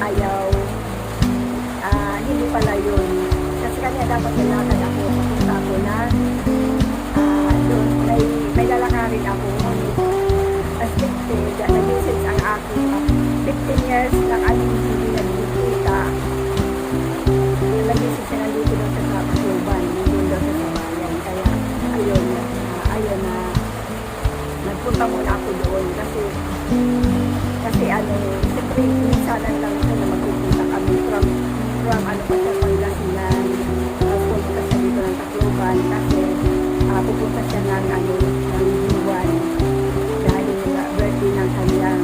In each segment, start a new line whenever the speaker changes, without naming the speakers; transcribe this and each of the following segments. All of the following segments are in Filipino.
ayaw. Ah, hindi pala yun. Kasi kanya dapat nilakad ako. Papunta ako na ah, doon. May, may lalakarin ako. Restricted. Nag-message ang aking ah, 15 years na kami hindi nagkikita. Nag-message siya nandito doon sa Tacloban. Nandun doon sa Sabayan. Kaya ayun, ah, ayun na nagpunta muna ako doon kasi kasi ano, siyempre minsanan lang ito na magpupunta kami from from ano pa siya Pangasinan. Tapos pupunta siya dito ng Tacloban kasi ah, pupunta siya ng ano ng Buwan dahil uh, birthday ng kanyang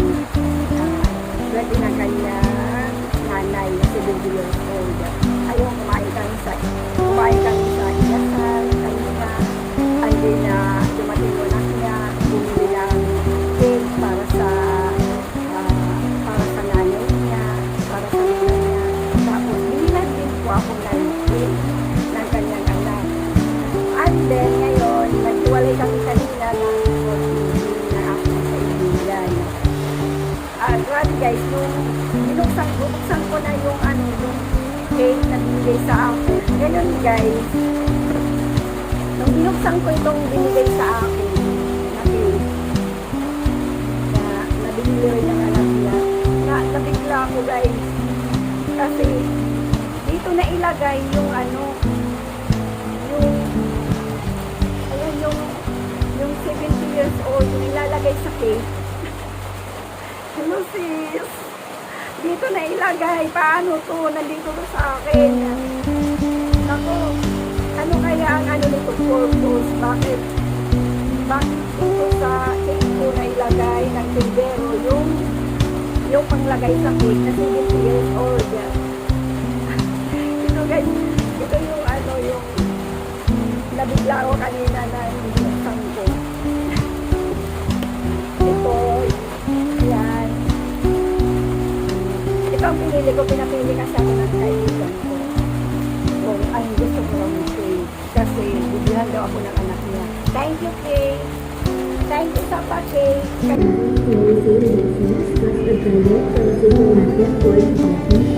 ah, birthday ng kanyang nanay na 70 years old ayun kumain kami sa kumain kami sa inasal kanina and then uh, guys nung binuksan, bubuksan ko na yung ano yung cake na binigay sa akin ganun guys Nung binuksan ko itong binigay sa akin, na cake, na nabili rin ng anak niya, na nabigla ako guys. Kasi, dito na ilagay yung ano, yung, ayan yung, yung 70 years old, yung ilalagay sa cake. Hello sis, dito na ilagay, paano to, nandito to sa akin. Ako, ano kaya ang ano nito purpose? Bakit? Bakit ito sa cake ko na ilagay ng tindero yung yung panglagay sa cake na 70 years old. ito guys, ito yung ano yung nabigla ako kanina na binuksan ko. ito, Ang pinili ko, pinapili kasi ako ng kaibigan ko kung ang gusto ko lang Kay. Kasi bibigyan daw ako ng anak niya. Thank you, Kay. Thank you sa pa, Kay.
Nghệ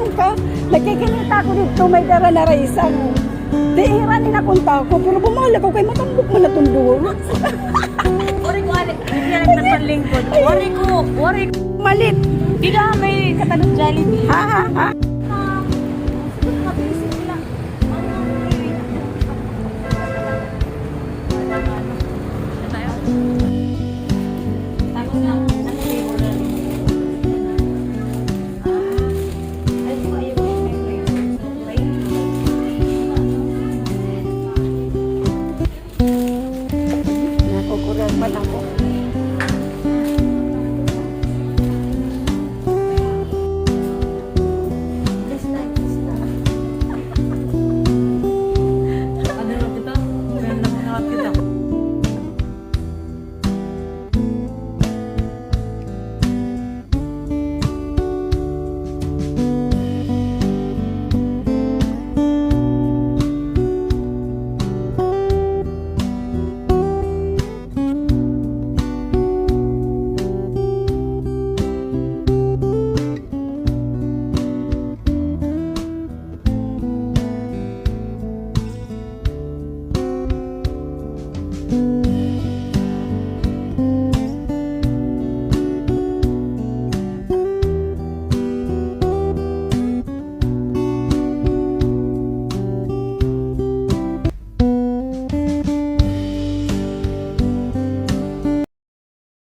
Parang ka, nagkikilita ko dito, may dara na raisang. Diira ni nakunta ko, pero bumalik ako kay matambok mo na tunduro.
Ori ko, lang ng panlingkod. Ori ko, ori ko.
Malit.
Di na may katanong Jollibee.
Ha, ha, ha.
Sagot ka, busy sila. Thank you.